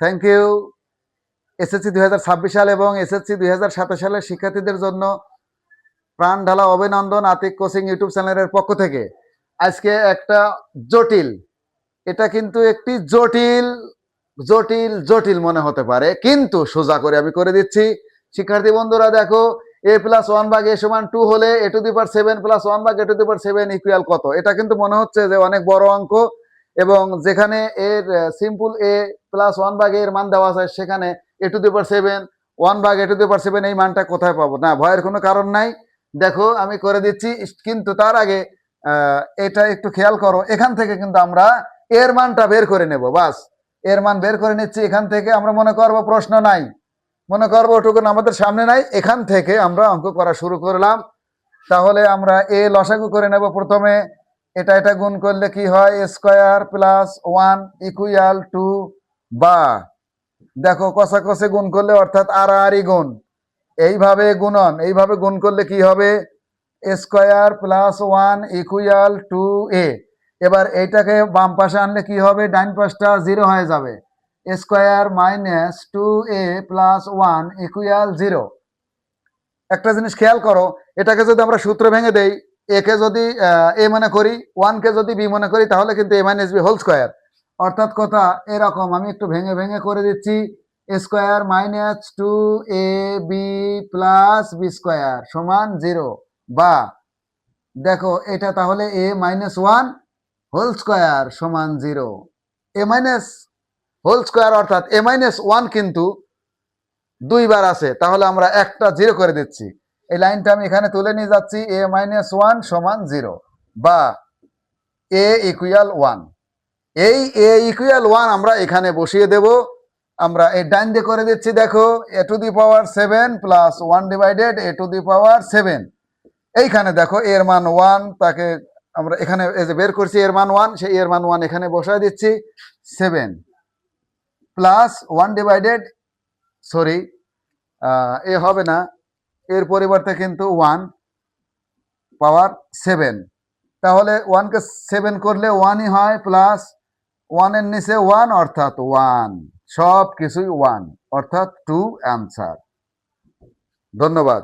Thank you SSC দু হাজার ছাব্বিশ সাল এবং এসএসসি দুই সালের শিক্ষার্থীদের জন্য প্রাণ ঢালা অভিনন্দন আতিক কোচিং ইউটিউব চ্যানেলের পক্ষ থেকে। আজকে একটা জটিল, এটা কিন্তু একটি জটিল জটিল জটিল মনে হতে পারে, কিন্তু সোজা করে আমি করে দিচ্ছি। শিক্ষার্থী বন্ধুরা, দেখো এ প্লাস ওয়ান ভাগ এ সমান টু হলে a to the power seven plus one ভাগ a to the power seven equal কত? এটা কিন্তু মনে হচ্ছে যে অনেক বড় অঙ্ক। এবং যেখানে এর সিম্পল এ প্লাস ওয়ান ভাগ এর মান দেওয়া আছে, সেখানে a to the power seven one ভাগ এ টু দি পার সেভেন এই মানটা কোথায় পাবো? না, ভয়ের কোনো কারণ নাই। দেখো, আমি করে দিচ্ছি, কিন্তু তার আগে এটা একটু খেয়াল করো, এখান থেকে কিন্তু আমরা এর মানটা বের করে নেব, বাস। এর মান বের করে নিচ্ছি, এখান থেকে আমরা মনে করব প্রশ্ন নাই। মনে করব ওটুকুন আমাদের সামনে নাই, এখান থেকে আমরা অঙ্ক করা শুরু করলাম। তাহলে আমরা এ লসাগু করে নেব প্রথমে। এটা এটা গুণ করলে কি হয়? Square plus one equal to বা দেখো, কষাকষে গুণ করলে অর্থাৎ আর আড়াআড়ি গুণ। এইভাবে গুণন, এইভাবে গুণ করলে কি হবে? Square plus one equal to a এবার এইটাকে বাম পাশে আনলে কি হবে? ডাইন পাশটা জিরো হয়ে যাবে। Square minus two a plus one equal zero একটা জিনিস খেয়াল করো, এটাকে যদি আমরা সূত্র ভেঙে দেই এ কে যদি এ মনে করি ওয়ান কে যদি বি মনে করি, তাহলে কিন্তু a minus b whole square অর্থাৎ কথা এরকম, আমি একটু ভেঙে ভেঙে করে দিচ্ছি a square minus two a b plus b square সমান জিরো বা, দেখো, এটা তাহলে a minus one whole square সমান zero a minus whole square অর্থাৎ এ মাইনাস ওয়ান কিন্তু দুইবার আছে, তাহলে আমরা একটা জিরো করে দিচ্ছি। এই লাইনটা আমি এখানে তুলে নিয়ে যাচ্ছি এ মাইনাস ওয়ান সমান জিরো বা এ ইকুয়াল ওয়ান এই এ ইকুয়াল ওয়ান আমরা এখানে বসিয়ে দেব। আমরা এই ডাইন দিয়ে করে দিচ্ছি, দেখো a to the power seven plus one divided a to the power seven এইখানে দেখো এর মান ওয়ান তাকে আমরা এখানে যে বের করছি এর মান ওয়ান সেই এর মান ওয়ান এখানে বসায় দিচ্ছি seven plus one divided sorry a হবে না এর পরিবর্তে কিন্তু ওয়ান পাওয়ার সেভেন তাহলে ওয়ানকে সেভেন করলে ওয়ানই হয় প্লাস ওয়ানের নিচে ওয়ান অর্থাৎ ওয়ান সব কিছুই ওয়ান অর্থাৎ টু অ্যান্সার ধন্যবাদ।